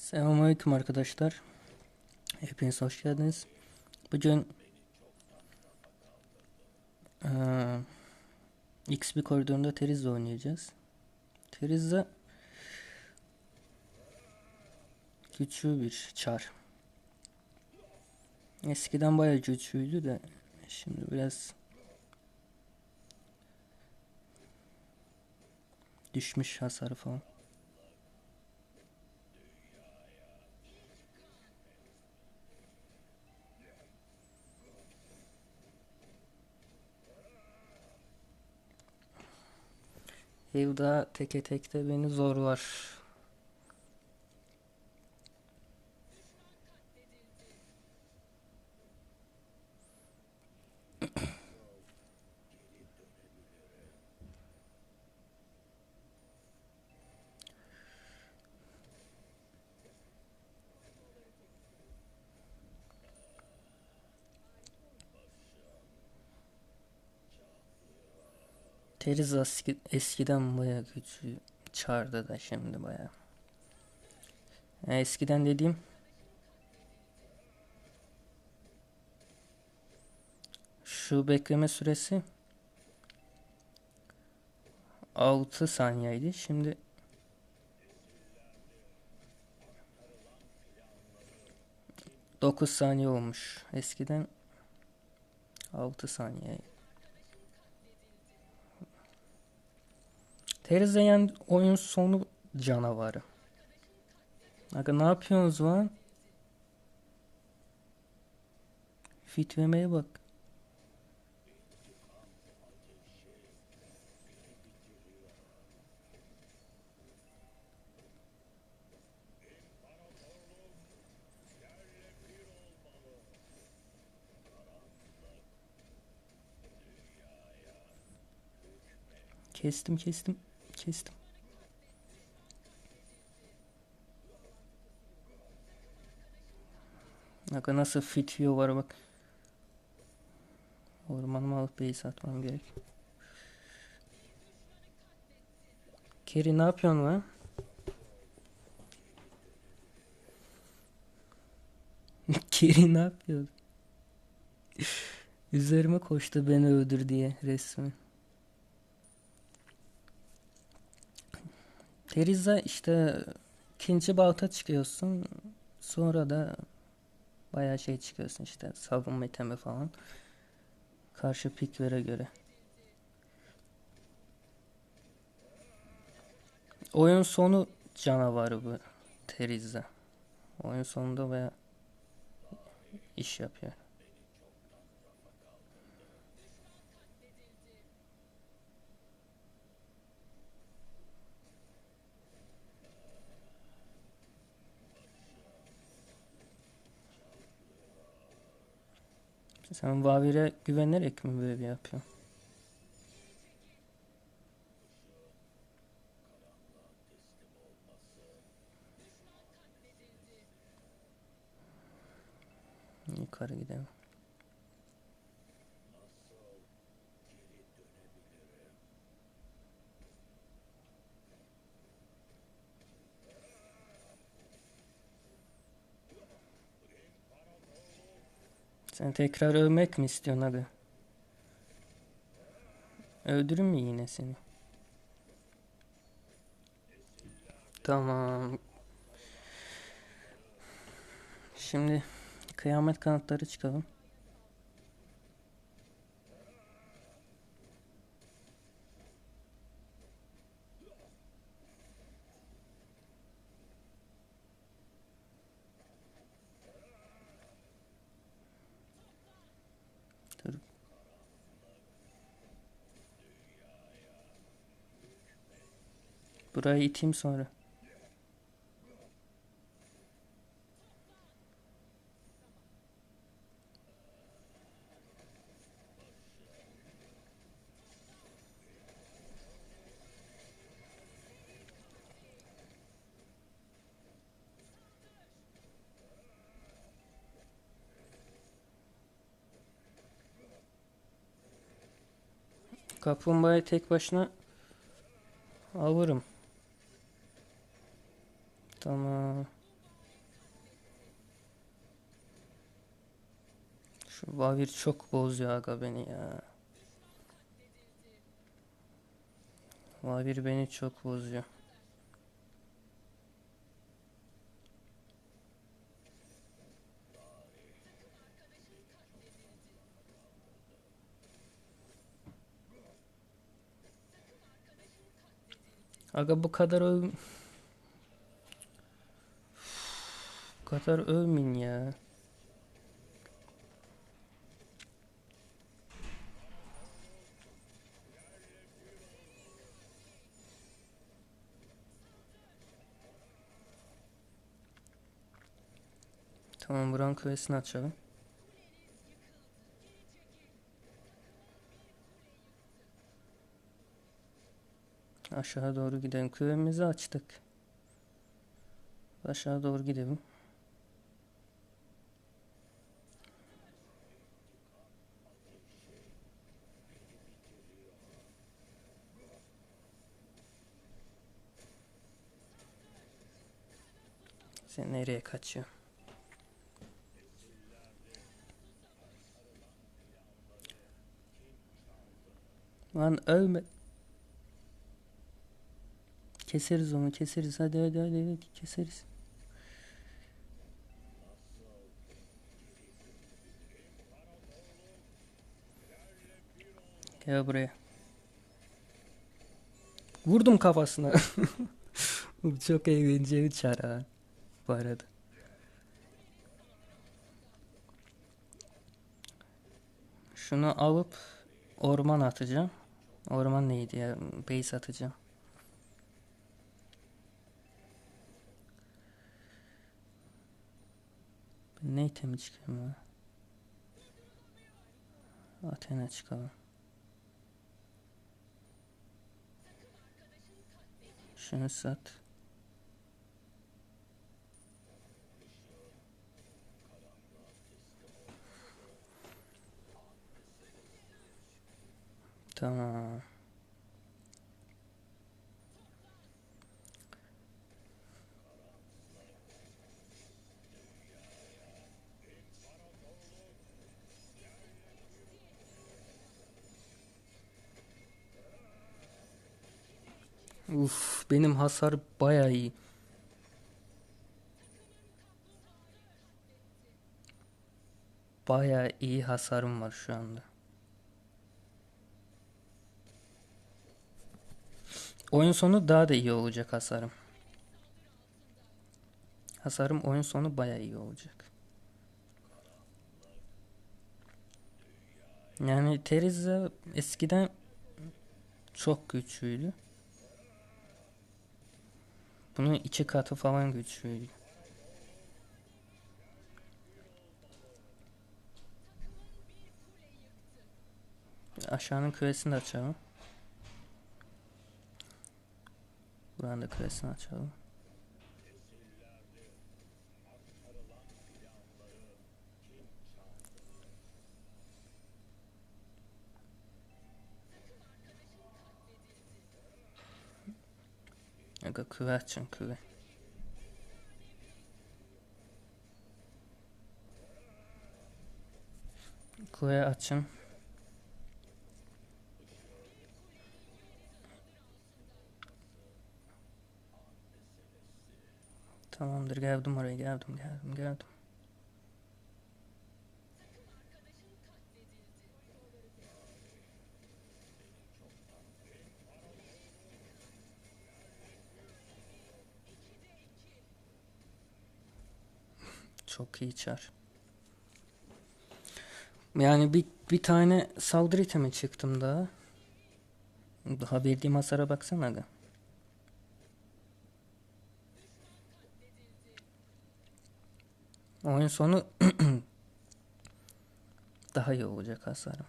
Selamünaleyküm arkadaşlar. Hepiniz hoş geldiniz. Bugün eee XP koridorunda Teriz'le oynayacağız. Teriz'de güçlü bir çar. Eskiden bayağı güçlüydü de şimdi biraz düşmüş hasarı falan. Hilda teke tekte beni zorlar. Teriz eski, eskiden bayağı güçlü çağırdı da şimdi bayağı. Yani eskiden dediğim şu bekleme süresi 6 saniyeydi. Şimdi Dokuz saniye olmuş. Eskiden 6 saniye. Terzeyen oyun sonu canavarı. Aga ne yapıyorsunuz lan? Fitlemeye bak. Kestim kestim kestim. Aga nasıl fitiyor var bak. Ormanımı alıp base atmam gerek. Keri ne yapıyorsun lan? Keri ne yapıyor? Üzerime koştu beni öldür diye resmi. Teriza işte ikinci balta çıkıyorsun. Sonra da bayağı şey çıkıyorsun işte savunma itemi falan. Karşı piklere göre. Oyun sonu canavarı bu Teriza. Oyun sonunda bayağı iş yapıyor. Sen Vavir'e güvenerek mi böyle yapıyorsun? Yukarı gidelim. Sen tekrar övmek mi istiyorsun abi? Öldürür mü yine seni? Tamam. Şimdi kıyamet kanatları çıkalım. Dur. Burayı iteyim sonra. Kaplumbağayı tek başına alırım. Tamam. Şu Vavir çok bozuyor aga beni ya. Vavir beni çok bozuyor. Aga bu kadar kadar övmeyin ya. Tamam buranın kuvvetini açalım. Aşağı doğru gidelim. Kuvvetimizi açtık. Aşağı doğru gidelim. Sen nereye kaçıyor? Lan ölme. Keseriz onu keseriz hadi hadi hadi, hadi keseriz. Gel buraya. Vurdum kafasına. Bu çok eğlenceli çare ha. Bu arada. Şunu alıp orman atacağım. Orman neydi ya? Base atacağım. Ne itemi çıkıyorum ya? Athena çıkalım. Şunu sat. Tamam. Uf, benim hasar bayağı iyi. Bayağı iyi hasarım var şu anda. Oyun sonu daha da iyi olacak hasarım. Hasarım oyun sonu bayağı iyi olacak. Yani Teriza eskiden çok güçlüydü. Bunun iki katı falan güçlüydü. Aşağının küresini de açalım. Buranın da küresini açalım. Aga küve açın küve. Küve açın. Tamamdır geldim oraya geldim geldim geldim. Çok iyi çar. Yani bir, bir tane saldırı itemi çıktım daha. Daha verdiğim hasara baksana aga. Oyun sonu daha iyi olacak hasarım.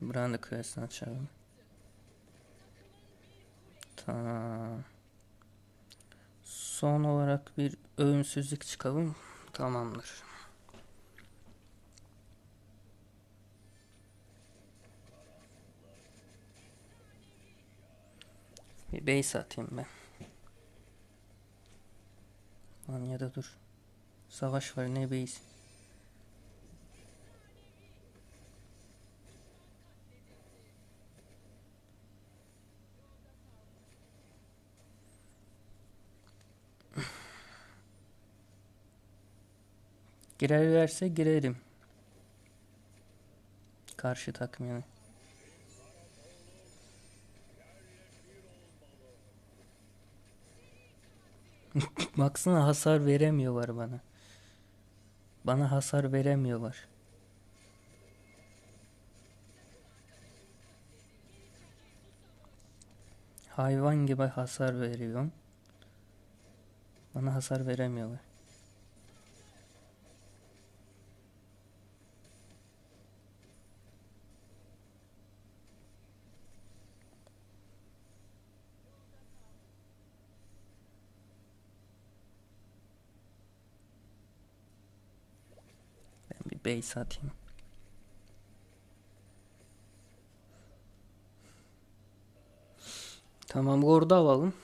Buranın da küresini açalım. Tamam. Son olarak bir öğünsüzlük çıkalım. Tamamdır. Bir base atayım ben. Lan ya da dur. Savaş var ne base. Girerlerse girerim. Karşı takım yani. Baksana hasar veremiyorlar bana. Bana hasar veremiyorlar. Hayvan gibi hasar veriyorum. Bana hasar veremiyorlar. Base atayım. Tamam Ward'u alalım.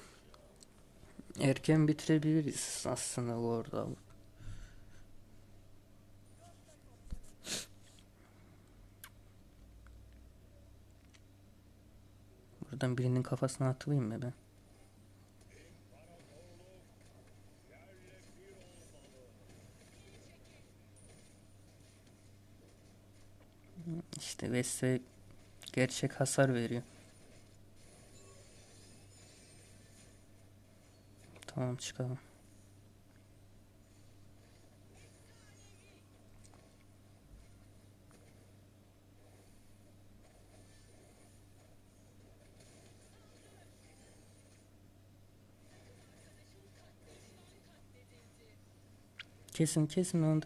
Erken bitirebiliriz aslında alıp. Buradan birinin kafasına atılayım mı ben? İşte Veste gerçek hasar veriyor. Tamam çıkalım. Kesin kesin onu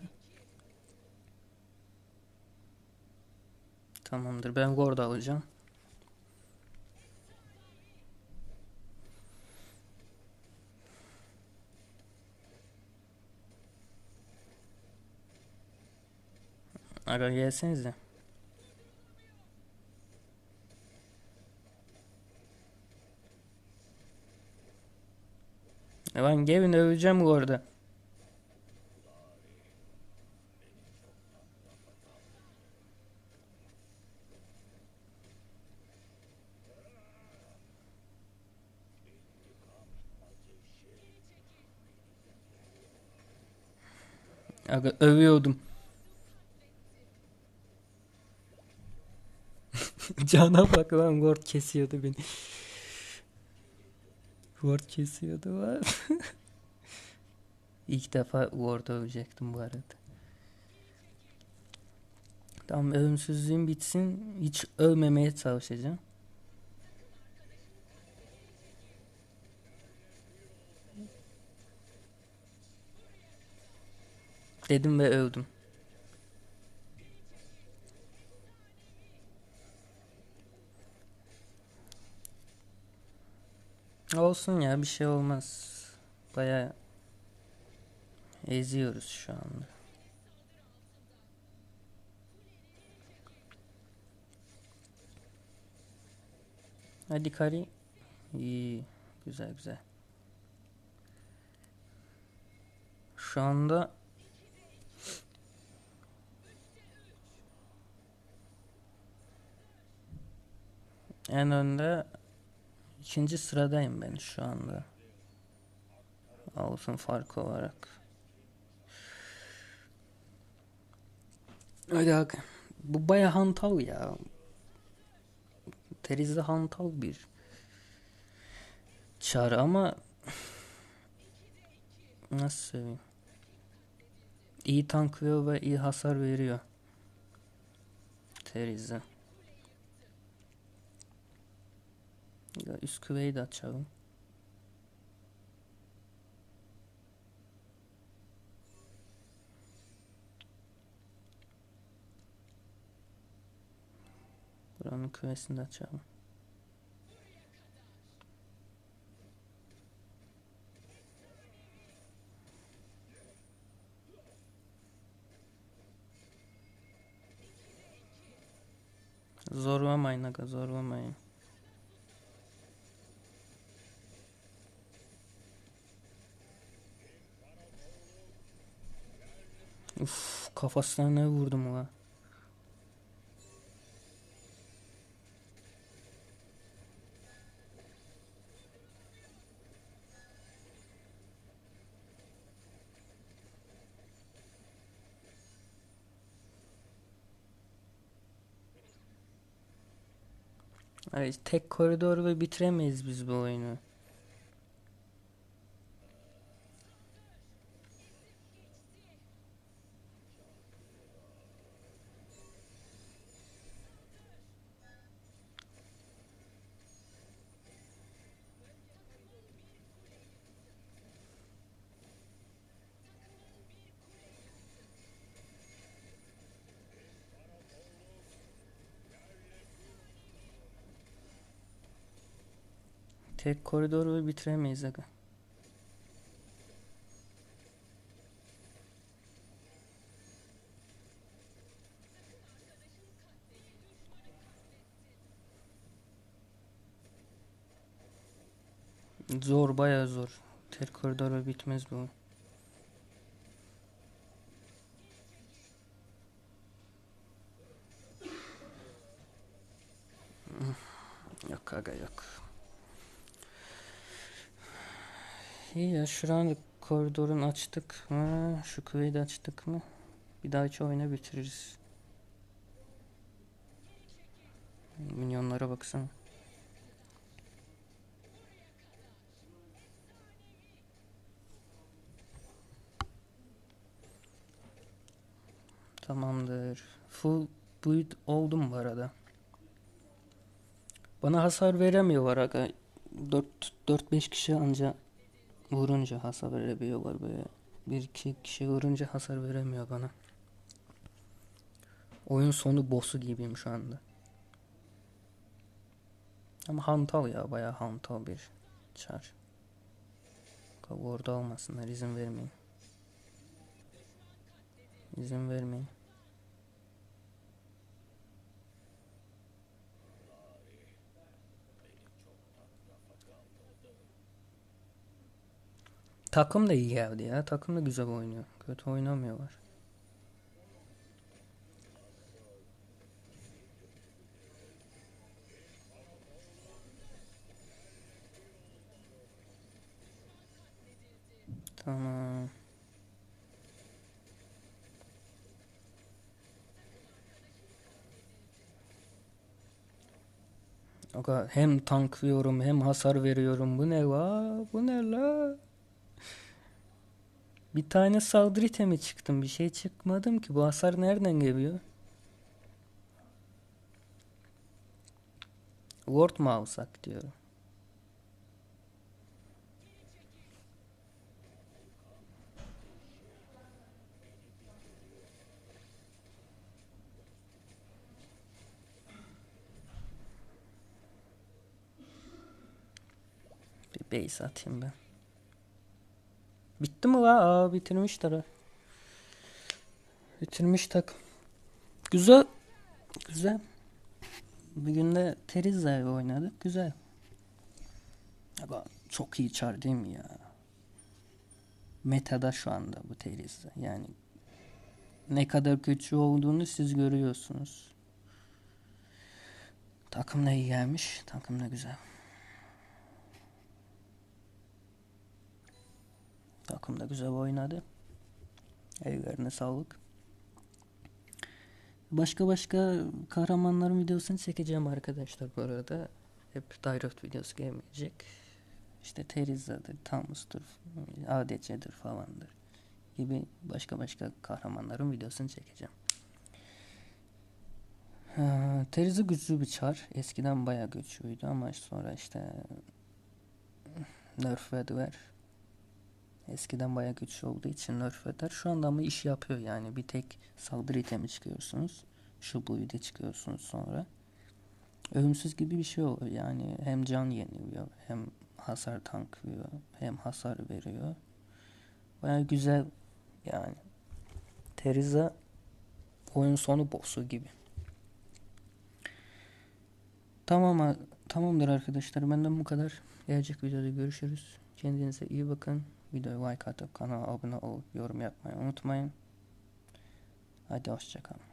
Tamamdır ben Ward alacağım. Aga gelsenize. Lan gelin öveceğim bu Aga övüyordum. Cana bak lan Ward kesiyordu beni. Ward kesiyordu var. İlk defa Ward övecektim bu arada. Tamam övümsüzlüğüm bitsin. Hiç övmemeye çalışacağım. Dedim ve övdüm. Olsun ya bir şey olmaz. Baya eziyoruz şu anda. Hadi Kari. İyi. Güzel güzel. Şu anda en önde ikinci sıradayım ben şu anda. Altın farkı olarak. Öyle bak. Bu baya hantal ya. Terizde hantal bir çağrı ama nasıl söyleyeyim? İyi tanklıyor ve iyi hasar veriyor. Terizde. Ya üst küveyi de açalım. Buranın küvesini de açalım. Zorlamayın aga zorlamayın. Uf kafasına ne vurdum la. Ay, tek koridor ve bitiremeyiz biz bu oyunu. Tek koridoru bitiremeyiz aga. Zor bayağı zor. Tek koridor ve bitmez bu. Yok aga yok. İyi ya şu an koridorun açtık mı? Şu kuveyi de açtık mı? Bir dahaki oyuna bitiririz. Minyonlara baksana. Tamamdır. Full build oldum bu arada. Bana hasar veremiyor var aga. 4-5 kişi anca vurunca hasar verebiliyorlar böyle. Bir iki kişi vurunca hasar veremiyor bana. Oyun sonu boss'u gibiyim şu anda. Ama hantal ya bayağı hantal bir çar. Orada olmasınlar izin vermeyin. İzin vermeyin. Takım da iyi geldi ya. Takım da güzel oynuyor. Kötü oynamıyorlar. Tamam. Hem tanklıyorum hem hasar veriyorum. Bu ne la? Bu ne la? Bir tane saldırı itemi çıktım. Bir şey çıkmadım ki. Bu hasar nereden geliyor? Ward mu alsak diyorum. Bir base atayım ben. Bitti mi la? Aa bitirmişler. Bitirmiş takım. Güzel. Güzel. Bir günde Teriza'yla oynadık. Güzel. Ama çok iyi çar değil mi ya? Meta'da şu anda bu Teriza. Yani ne kadar güçlü olduğunu siz görüyorsunuz. Takım da iyi gelmiş. Takım da güzel. Takım da güzel oynadı. Ellerine sağlık. Başka başka kahramanların videosunu çekeceğim arkadaşlar bu arada. Hep direct videosu gelmeyecek. İşte Teriza'dır, Thamus'tur, ADC'dir falandır gibi başka başka kahramanların videosunu çekeceğim. Ee, güçlü bir çar. Eskiden bayağı güçlüydü ama sonra işte nerflediler. Eskiden bayağı güçlü olduğu için nerf eder. Şu anda ama iş yapıyor yani. Bir tek saldırı itemi çıkıyorsunuz. Şu blue'de çıkıyorsunuz sonra. Ölümsüz gibi bir şey oluyor yani. Hem can yeniliyor hem hasar tanklıyor hem hasar veriyor. Bayağı güzel yani. Teriza oyun sonu boss'u gibi. Tamam tamamdır arkadaşlar. Benden bu kadar. Gelecek videoda görüşürüz. Kendinize iyi bakın. Videoya like atıp kanala abone olup yorum yapmayı unutmayın. Hadi hoşçakalın.